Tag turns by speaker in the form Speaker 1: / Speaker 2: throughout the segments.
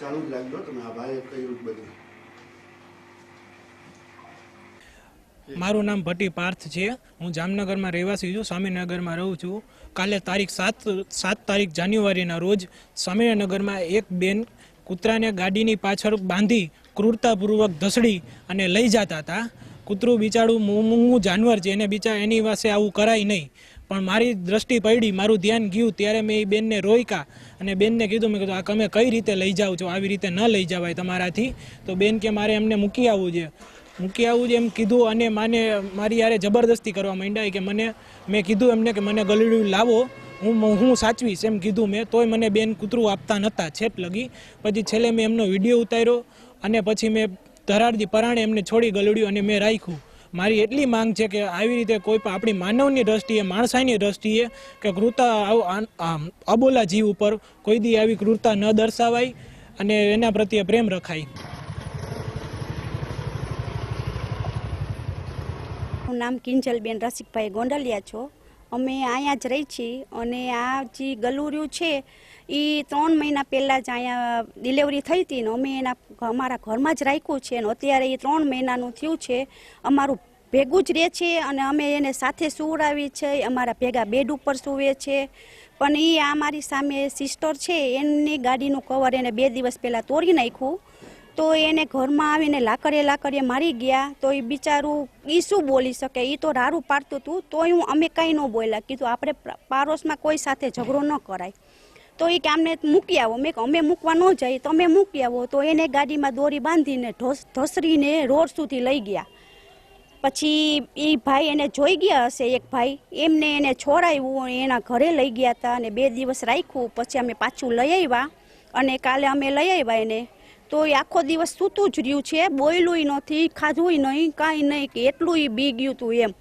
Speaker 1: ચાલુ જ લાગજો તમે આ ભાઈએ કર્યું બધું મારું નામ ભટ્ટી પાર્થ છે. હું જામનગરમાં રહેવાસી છું સ્વામિનગરમાં રહું છું. કાલે તારીખ સાત સાત તારીખ જાન્યુઆરીના રોજ સ્વામિનગરમાં એક બેન કૂતરાને ગાડીની પાછળ બાંધી ક્રૂરતાપૂર્વક ધસડી અને લઈ જતા હતા. કૂતરું બિચારું મૂંગું જાનવર છે. એને બિચાર એની પાસે આવું કરાય નહીં. પણ મારી દ્રષ્ટિ પડી, મારું ધ્યાન ગયું, ત્યારે મેં એ બેનને રોક્યા અને બેનને કીધું, મેં કીધું, આ તમે કઈ રીતે લઈ જાઓ છો? આવી રીતે ન લઈ જવાય તમારાથી. તો બેન કે, મારે એમને મૂકી આવવું છે. મૂકી આવવું છે એમ કીધું અને માને, મારી યારે જબરદસ્તી કરવા માંડ્યા કે મને, મેં કીધું એમને કે, મને ગલડું લાવો, હું હું સાચવીશ. એમ કીધું મેં, તોય મને બેન કૂતરું આપતા નહોતા, છેટ લગી. પછી છેલ્લે મેં એમનો વીડિયો ઉતાર્યો અને પછી મેં ધરારજી પરાણે એમને છોડી ગલડ્યું અને મેં રાખ્યું. મારી એટલી માંગ છે કે આવી રીતે કોઈ પણ આપણી માનવની દ્રષ્ટિએ, માણસાઈની દ્રષ્ટિએ કે ક્રૂરતા અબોલા જીવ ઉપર કોઈ દી આવી ક્રૂરતા ન દર્શાવાય અને એના પ્રત્યે પ્રેમ રખાય.
Speaker 2: હું નામ કિંજલબેન રસિકભાઈ ગોંડલિયા છો. અમે અહીંયા જ રહી છીએ અને આ જે ગલુરિયું છે એ ત્રણ મહિના પહેલાં જ અહીંયા ડિલિવરી થઈ હતી ને અમે એના અમારા ઘરમાં જ રાખ્યું છે ને અત્યારે એ ત્રણ મહિનાનું થયું છે. અમારું ભેગું જ રહે છે અને અમે એને સાથે સુવડાવી છે, અમારા ભેગા બેડ ઉપર સુવે છે. પણ એ આ મારી સામે સિસ્ટર છે એમની ગાડીનું કવર એને બે દિવસ પહેલાં તોડી નાખ્યું. તો એને ઘરમાં આવીને લાકડીએ લાકડીએ મારી ગયા, તો એ બિચારું એ શું બોલી શકે? એ તો રારું પાડતું હતું તોય હું અમે કંઈ ન બોલ્યા. કીધું, આપણે પાડોશમાં કોઈ સાથે ઝઘડો ન કરાય. તો એ કે અમને મૂકી આવો. મેં અમે મૂકવા ન જઈએ, તમે મૂકી આવો. તો એને ગાડીમાં દોરી બાંધીને ઢોસ ધસરીને રોડ સુધી લઈ ગયા. પછી એ ભાઈ એને જોઈ ગયા હશે, એક ભાઈ. એમને એને છોડાવ્યું એના ઘરે લઈ ગયા હતા અને બે દિવસ રાખ્યું. પછી અમે પાછું લઈ આવ્યા અને કાલે અમે લઈ આવ્યા એને. તો એ આખો દિવસ સૂતું જ રહ્યું છે. બોયલું નથી ખાધું નહીં કાંઈ નહીં કે એટલું એ બી ગયું હતું એમ.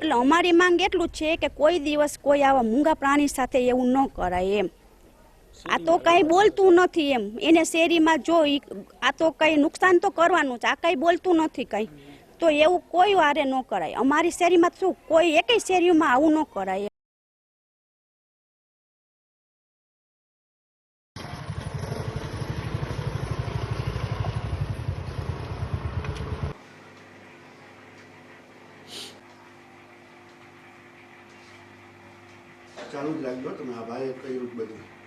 Speaker 2: એટલે અમારી માંગ એટલું જ છે કે કોઈ દિવસ કોઈ આવા મૂંગા પ્રાણી સાથે એવું ન કરાય એમ. આ તો કઈ બોલતું નથી એમ. એને શેરીમાં જો આ તો કઈ નુકસાન તો કરવાનું છે. આ કઈ બોલતું નથી કઈ. તો એવું કોઈ વારે ન કરાય. અમારી શેરીમાં શું કોઈ એકેય શેરીમાં આવું ન કરાય
Speaker 3: ચાલુ જ રાખજો તમે આ ભાઈ કહ્યું જ બધું.